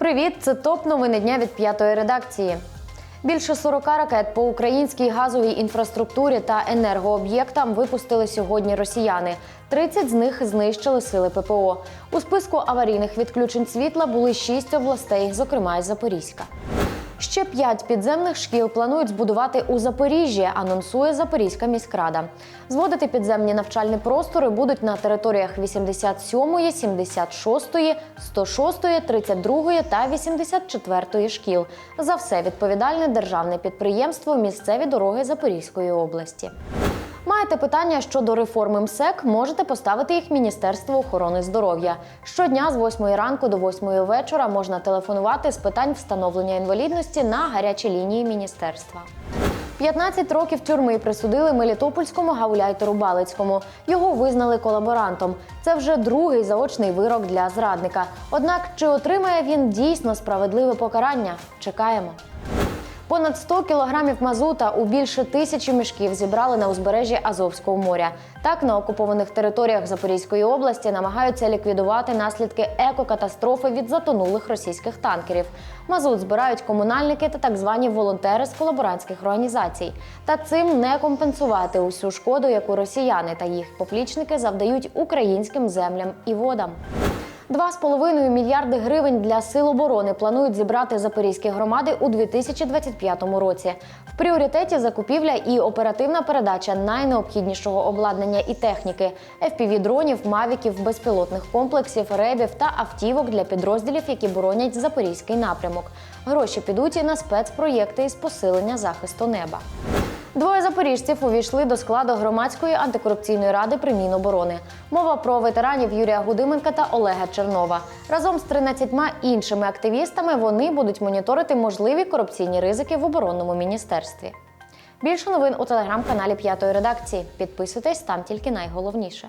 Привіт! Це топ новини дня від п'ятої редакції. Більше 40 ракет по українській газовій інфраструктурі та енергооб'єктам випустили сьогодні росіяни. 30 з них знищили сили ППО. У списку аварійних відключень світла були 6 областей, зокрема й Запорізька. Ще п'ять підземних шкіл планують збудувати у Запоріжжі, анонсує Запорізька міськрада. Зводити підземні навчальні простори будуть на територіях 87-ї, 76-ї, 106-ї, 32-ї та 84-ї шкіл. За все відповідальне державне підприємство Місцеві дороги Запорізької області. Маєте питання щодо реформи МСЕК, можете поставити їх Міністерству охорони здоров'я. Щодня з 8 ранку до 8 вечора можна телефонувати з питань встановлення інвалідності на гарячі лінії міністерства. 15 років тюрми присудили Мелітопольському гауляйтеру Балицькому. Його визнали колаборантом. Це вже другий заочний вирок для зрадника. Однак чи отримає він дійсно справедливе покарання? Чекаємо. Понад 100 кілограмів мазута у більше тисячі мішків зібрали на узбережжі Азовського моря. Так на окупованих територіях Запорізької області намагаються ліквідувати наслідки екокатастрофи від затонулих російських танкерів. Мазут збирають комунальники та так звані волонтери з колаборантських організацій. Та цим не компенсувати усю шкоду, яку росіяни та їх поплічники завдають українським землям і водам. 2,5 мільярди гривень для сил оборони планують зібрати запорізькі громади у 2025 році. В пріоритеті закупівля і оперативна передача найнеобхіднішого обладнання і техніки FPV-дронів, мавіків, безпілотних комплексів, ребів та автівок для підрозділів, які боронять запорізький напрямок. Гроші підуть і на спецпроєкти із посилення захисту неба. Двоє запоріжців увійшли до складу громадської антикорупційної ради при Міноборони. Мова про ветеранів Юрія Гудименка та Олега Чернова. Разом з 13 іншими активістами вони будуть моніторити можливі корупційні ризики в оборонному міністерстві. Більше новин у телеграм-каналі П'ятої редакції. Підписуйтесь там тільки найголовніше.